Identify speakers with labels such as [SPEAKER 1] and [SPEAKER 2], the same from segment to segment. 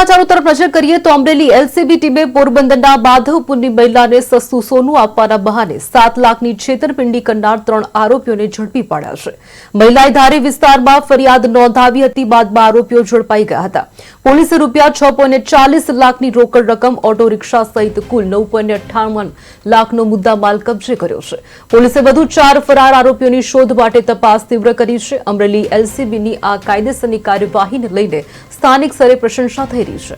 [SPEAKER 1] સમાચારો તરફ નજર કરીએ તો અમરેલી એલસીબી ટીમે પોરબંદરના માધવપુરની મહિલાને સસ્તું સોનું આપવાના બહાને સાત લાખની છેતરપિંડી કરનાર ત્રણ આરોપીઓને ઝડપી પાડ્યા છે. મહિલાએ ધારી વિસ્તારમાં ફરિયાદ નોંધાવી હતી, બાદમાં આરોપીઓ ઝડપાઈ ગયા હતા. પોલીસે રૂપિયા છ લાખની રોકડ રકમ ઓટો રિક્ષા સહિત કુલ નવ પોઈન્ટ અઠ્ઠાવન લાખનો મુદ્દામાલ કબજે કર્યો છે. પોલીસે વધુ ચાર ફરાર આરોપીઓની શોધ માટે તપાસ તીવ્ર કરી છે. અમરેલી એલસીબીની આ કાયદેસરની કાર્યવાહીને લઈને સ્થાનિક સ્તરે પ્રશંસા થઈ છે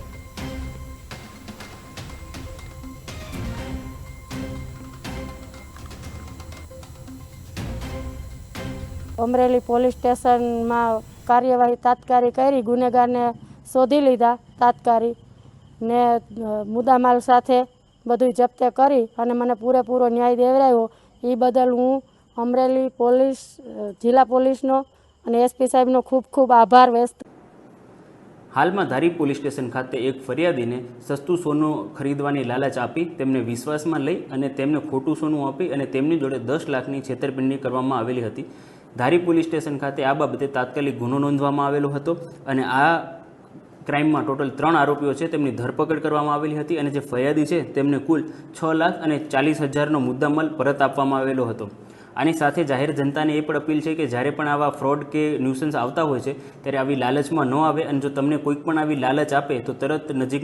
[SPEAKER 2] અમરેલી પોલીસ સ્ટેશનમાં કાર્યવાહી તાત્કાલિક કરી, ગુનેગારને શોધી લીધા તાત્કાલિક ને મુદ્દામાલ સાથે બધું જપ્તે કરી અને મને પૂરેપૂરો ન્યાય દેવરાયો એ બદલ હું અમરેલી પોલીસ જિલ્લા પોલીસનો અને એસપી સાહેબનો ખૂબ ખૂબ આભાર વ્યક્ત
[SPEAKER 3] હાલમાં ધારી પોલીસ સ્ટેશન ખાતે એક ફરિયાદીને સસ્તું સોનું ખરીદવાની લાલચ આપી તેમને વિશ્વાસમાં લઈ અને તેમને ખોટું સોનું આપી અને તેમની જોડે દસ લાખની છેતરપિંડી કરવામાં આવેલી હતી. ધારી પોલીસ સ્ટેશન ખાતે આ બાબતે તાત્કાલિક ગુનો નોંધવામાં આવેલો હતો અને આ ક્રાઇમમાં ટોટલ ત્રણ આરોપીઓ છે તેમની ધરપકડ કરવામાં આવેલી હતી અને જે ફરિયાદી છે તેમને કુલ છ લાખ અને ચાલીસ હજારનો મુદ્દામાલ પરત આપવામાં આવેલો હતો. આની સાથે જાહેર જનતાને એ પણ અપીલ છે કે જ્યારે પણ આવા ફ્રોડ કે ન્યુસન્સ આવતા હોય છે, ત્યારે આવી લાલચમાં ન આવે અને જો તમને કોઈક પણ આવી લાલચ આપે, તો તરત નજીકના